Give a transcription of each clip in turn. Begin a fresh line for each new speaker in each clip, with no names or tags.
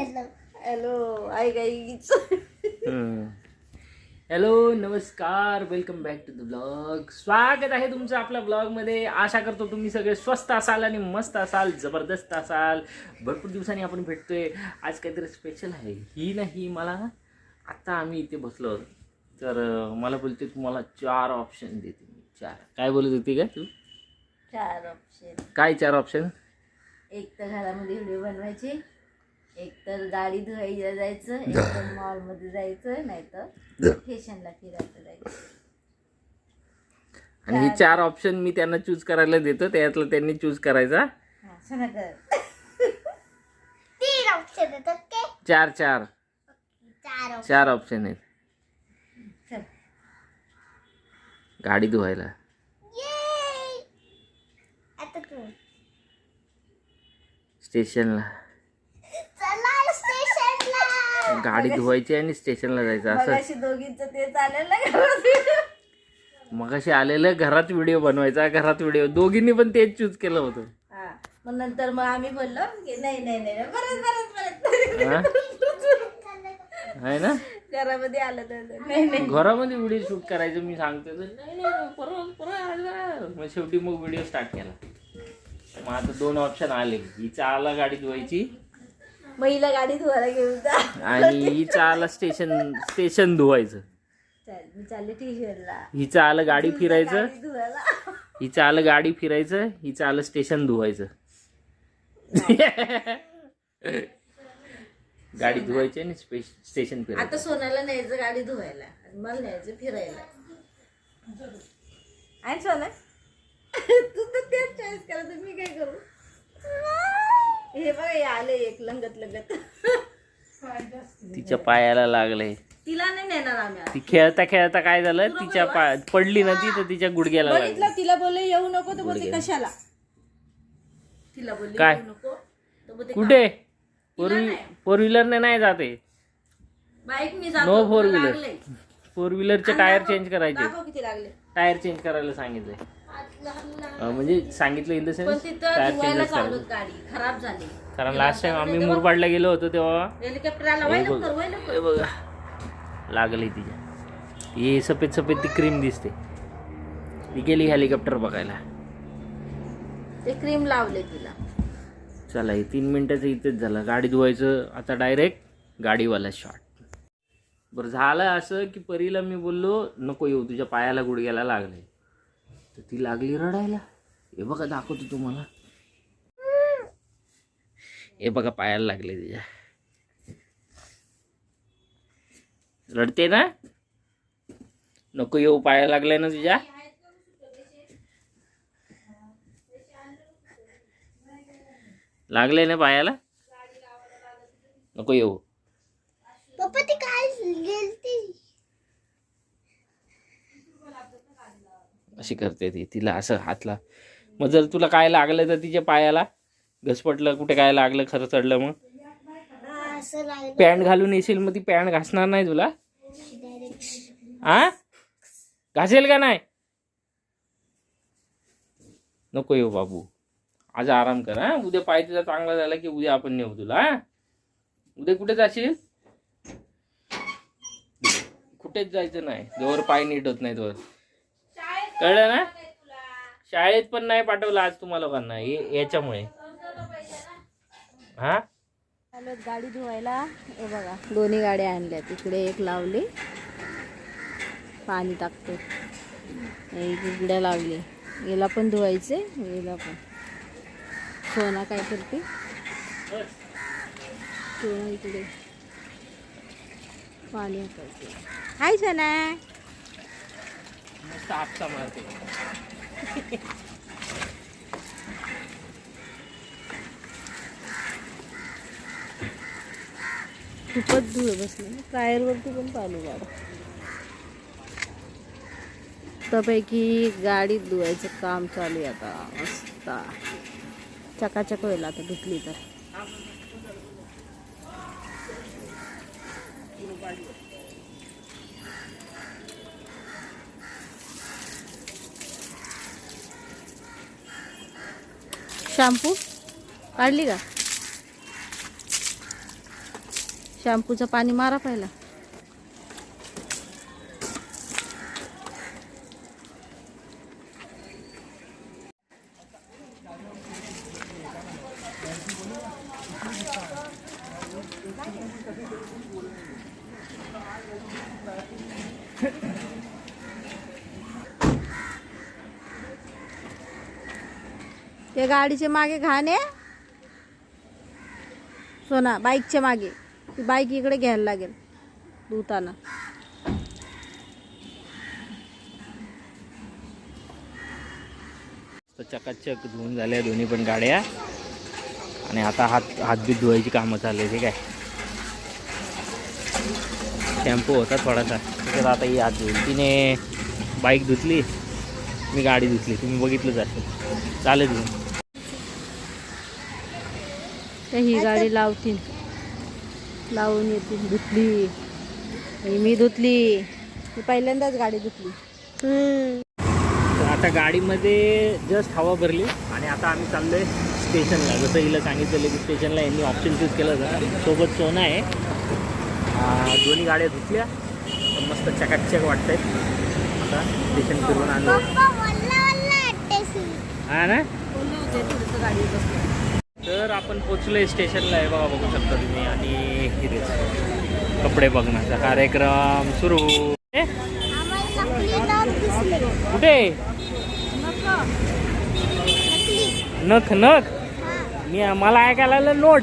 Hello.
Hello hi guys
hello नमस्कार. Welcome back to the blog स्वागत आहे तुमचं आपल्या ब्लॉगमध्ये आशा करतो तुम्ही सगळे स्वस्त असाल आणि मस्त असाल जबरदस्त असाल. भरपूर दिवसांनी आपण भेटतोय. आज काहीतरी स्पेशल आहे. ही नाही मला आत्ता आम्ही इथे बसलो. तर मला बोलते तुम्हाला चार ऑप्शन देते मी. चार. काय बोलत होती का तू?
चार ऑप्शन
काय चार ऑप्शन
एक तर घरामध्ये व्हिडिओ बनवायचे. एक तर गाडी धुवायला जायचं एक तर मॉलमध्ये जायचं नाही तर फॅशनला फिरायला जायचं.
आणि हे चार ऑप्शन मी त्यांना चूज करायला देतो त्यातलं त्यांनी चूज करायचा.
हा सना कर.
तीन ऑप्शन आहेत ओके
चार चार.
चार option.
चार ऑप्शन आहेत.
चल.
गाडी धुवायला.
Yay! आता तू.
स्टेशनला
चला स्टेशनला
गाडी धुवायची आणि स्टेशनला जायचं असं
दोघींचं ते चालेल घरात.
मगाशी आलेलं घरात व्हिडिओ बनवायचा घरात व्हिडिओ दोघींनी पण तेच चूज केलं होतं.
मग नंतर मग आम्ही बोललो की नाही नाही नाही परत परत परत?
आहे ना?
घरामध्ये आलं तर नाही नाही
घरामध्ये व्हिडिओ शूट करायचं मी सांगते तर नाही नाही परत परत मग शेवटी मग व्हिडिओ स्टार्ट केला. मग आता दोन ऑप्शन आले. हिचा आला गाडी धुवायची
महिला गाडी धुवायला घेऊन जा.
आणि हिचा आला स्टेशन स्टेशन धुवायचं.
चल मी चालले टी शर्टला
हिचं आलं गाडी फिरायचं.
गाडी धुवायला.
हिचं आलं गाडी फिरायचं हिचं आलं स्टेशन धुवायचं. गाडी धुवायची आणि स्पे स्टेशन
आता
फिरायचं
सोन्याला न्यायचं गाडी धुवायला. आणि मला न्यायचं फिरायला. आहे सोना तू तर तेच चॉईस करा तर मी काय करू हे बघा हे आले एक लंगत लंगत.
तिच्या पायाला लागलंय
तिला नाही नेणार आम्ही आज.
ती खेळता खेळता काय झालं? तिच्या पाय पडली ना ती तर तिच्या गुडघ्याला लागली.
बघितलं तिला बोलले येऊ नको. तर बोलते कशाला? तिला बोलले
काय?
येऊ नको. तर बोलते
कुठे? फोर फोर व्हीलरने नाही जाते.
बाईक मी
नो
जातो
फोर
तुला
व्हीलर
लागलंय.
फोर व्हीलरचे टायर चेंज करायचे.
दाखव किती लागले.
टायर चेंज करायला सांगितलंय अं, म्हणजे सांगितलं इन द
पण
सेन्स
तिथं धुवायला गाडी खराब झाली.
कारण लास्ट टाइम आम्ही मुरबाडला गेलो होतो तेव्हा.
लवकर वय लवकर
हे बघा. लागली तिच्या. ही सफेद सफेद ती क्रीम दिसते. ती गेली हेलिकॉप्टर बघायला.
ते क्रीम लावले तिला.
चला हे तीन मिनिटाचं इथेच झालं. गाडी धुवायचं आता डायरेक्ट गाडीवाला शॉट बरं झालं असं की परीला मी बोललो नको येऊ तुझ्या पायाला गुडघ्याला लागले तर ती लागली रडायला. हे बघा दाखवतो तुम्हाला. हे बघा पायाला लागले तिच्या. रडते ना? नको येऊ पायाला लागलाय ना तुझ्या लागले ना पायाला? नको येऊ.
पप्पा ती काय गेलती.
अशी करते ती तिला असं हातला. मग जर तुला काय लागलं तर तिच्या पायाला. घसपटलं कुठे काय लागलं खरं चढलं मग. पॅन्ट घालून येशील मग ती पॅन्ट घासणार नाही तुला. आ? घासेल का नाही? नको येऊ बाबू. आज आराम कर हा. उद्या पाय तुझा चांगला झाला की उद्या आपण नेऊ तुला हा. उद्या कुठे जाशील? कुठेच जायचं नाही. जोवर पाय नीट होत नाही तोवर कळलं ना? शाळेत पण नाही पाठवलं आज तुम्हाला लोकांना याच्यामुळे. हा?
आलो गाडी धुवायला हे बघा दोन्ही गाड्या आणल्या तिकडे एक लावली पाणी टाकतो. एक इकडे लावली याला पण धुवायचे याला पण. सोना काय करते? सोना इकडे. पाणी टाकते हाय सोना.
मस्त आपसा मारते.
खूपच धुळ बसले. टायरवरती पण पाणी गाड त्यापैकी गाडीत धुवायचं काम चालू आहे आता. मस्त. चकाचक होईल आता धुतली तर. शॅम्पू? काढली का? शॅम्पूचं पाणी मारा पहिला. ते गाडीचे मागे घाण आहे. सोना बाईकच्या मागे. ती बाईक इकडे घ्यायला लागेल. धुताना.
चकाचक धुवून झाल्या दोन्ही पण गाड्या. आणि आता हात हातबीत धुवायची कामं चालली ठीक आहे. शॅम्पू होता थोडासा. त्याच्यात आता ही हात धुईल. तिने बाईक धुतली मी गाडी धुतली. तुम्ही बघितलंच असेल. चालेल घेऊन
तर ही गाडी लावतील लावून येतील धुतली. मी धुतली. मी पहिल्यांदाच गाडी धुतली.
तर आता गाडीमध्ये जस्ट हवा भरली आणि आता आम्ही चाललोय स्टेशनला. जसं हिला सांगितलेलं की स्टेशनला यांनी ऑप्शन चूज केलं होतं. सोबत सोना आहे. आ, दोन्ही गाड्या धुतल्या. तर मस्त चकाचक वाटत आहेत आता स्टेशन फिरून
वाटते
हा ना? तर आपण पोचलोय स्टेशनला आहे बाबा बघू शकता तुम्ही. आणि कपडे बघण्याचा कार्यक्रम सुरू. कुठे? नख नख? मी मला ऐकायला आलं नोट.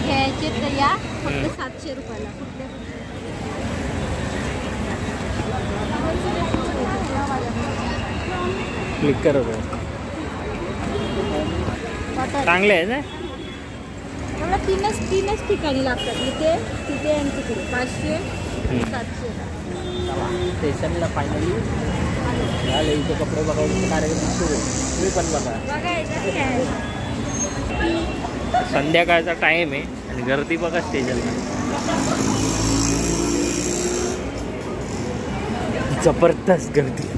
घ्यायचे तर या फक्त सातशे रुपयाला.
क्लिक करत आहे चांगले आहे ना
मला तीनच तीनच ठिकाणी लागतात. इथे तिथे आणि तिकडे. पाचशे. सातशे.
स्टेशनला फायनली झाले इथे कपडे बघायचे कार्यक्रम सुरू. तुम्ही पण बघा. संध्याकाळचा टाईम आहे आणि गर्दी बघा स्टेशनला. जबरदस्त गर्दी.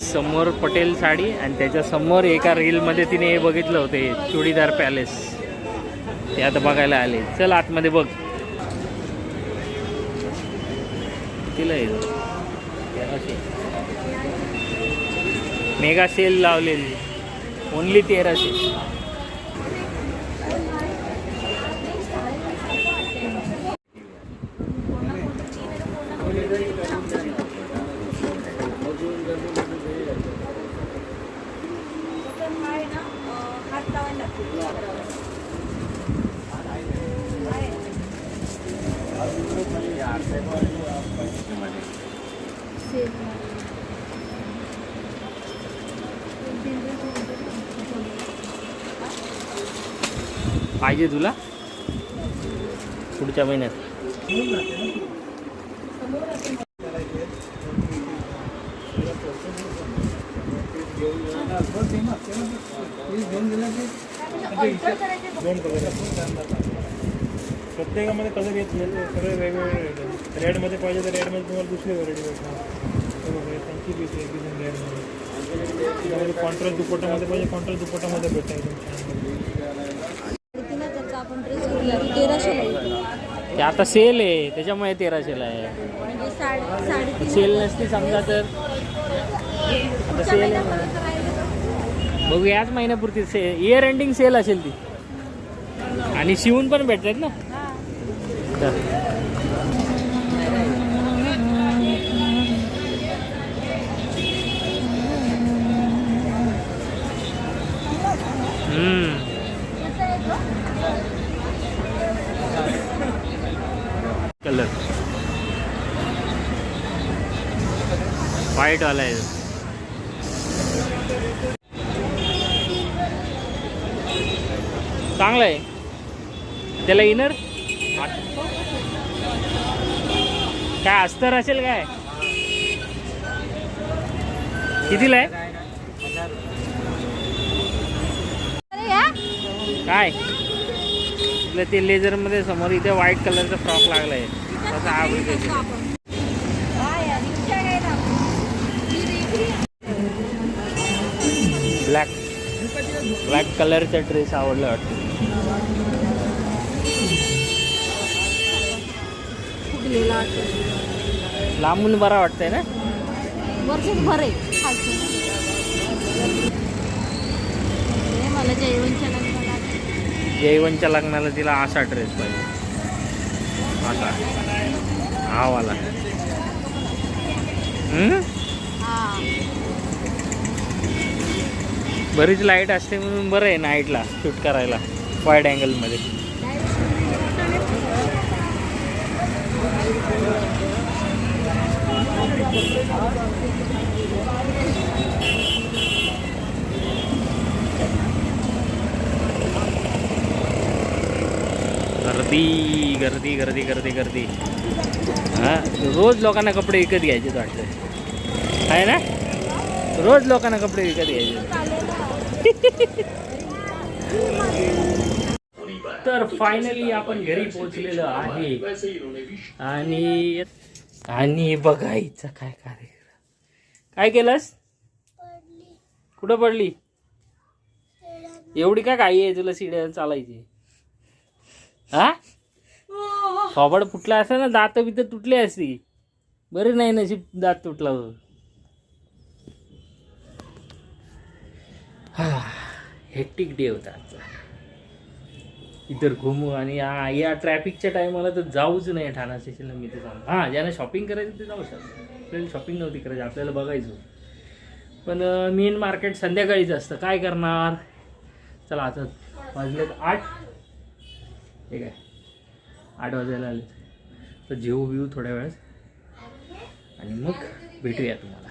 समोर पटेल साडी आणि त्याच्यासमोर एका रीलमध्ये तिने हे बघितलं होते चुडीदार पॅलेस ते आता बघायला आले. चल आतमध्ये बघ. तिला तेराशे मेगा सेल लावलेली. ओनली तेराशे. पाहिजे तुला? पुढच्या महिन्यात.
प्रत्येकामध्ये कलर येत नाही. सगळे वेगवेगळे रेडमध्ये पाहिजे तर रेडमध्ये तुम्हाला दुसरी व्हरायटी भेटणार. त्यांची पीस रेडमध्ये कॉन्ट्रास्ट दुपट्टामध्ये पाहिजे कॉन्ट्रास्ट दुपट्टामध्ये भेटतं एकदम छान
तिला त्याचा आपण ड्रेस घेतला तेराशेला
ते आता सेल आहे त्याच्यामुळे तेराशेला आहे.
म्हणजे साडी साडेतीन.
सेल नसती समजा तर. आता सेल आहे. बघू याच महिन्यापुरती से इयर एंडिंग सेल असेल ती. आणि शिवून पण भेटतात ना? तर. हम्म. कलर व्हाईट वाला आहे. चांगलं आहे. त्याला इनर काय अस्तर असेल काय? कितीला आहे? काय? आपल्या ते लेझरमध्ये समोर इथे व्हाईट कलरचा फ्रॉक लागलाय. तसा ब्लॅक ब्लॅक कलरचा ड्रेस आवडला वाटतं. लांबून बरा वाटतंय ना?
वर्षच भर आहे. हे मला लग्नाला
जयवंतच्या लग्नाला तिला असा ड्रेस पाहिजे. असा. हा वाला. हम्म? बरीच लाइट असते म्हणून बरं आहे नाईटला शूट करायला वाईड अँगलमध्ये गर्दी गर्दी गर्दी गर्दी गर्दी. हां रोज लोकांना कपडे विकत घ्यायचे वाटतं. आहे ना? रोज लोकांना कपडे विकत घ्यायचे तर फायनली आपण घरी पोहोचलेलो आहे. आणि आणि बघायचं काय कार्यक्रम. काय केलंस? कुठं पडली? एवढी काय काही आहे तुला शिड्या चालायची? हा? थोबड फुटला असं ना दात बित तुटली असती बरे नाही नशीब दात तुटला हो. हा हेक्टिक डे होता आजचा. इतर घुमू आणि या ट्रॅफिकच्या टायमाला तर जाऊच नाही ठाणा स्टेशनला मी ते सांगतो. हां ज्यांना शॉपिंग करायचं ते जाऊ शकतो. आपल्याला शॉपिंग नव्हती करायची आपल्याला बघायचं पण मेन मार्केट संध्याकाळीच असतं. काय करणार? चला आता वाजलेत आठ. ठीक आहे आठ वाजायला आले तर जेऊ बिऊ थोड्या वेळात. आणि मग भेटूया तुम्हाला.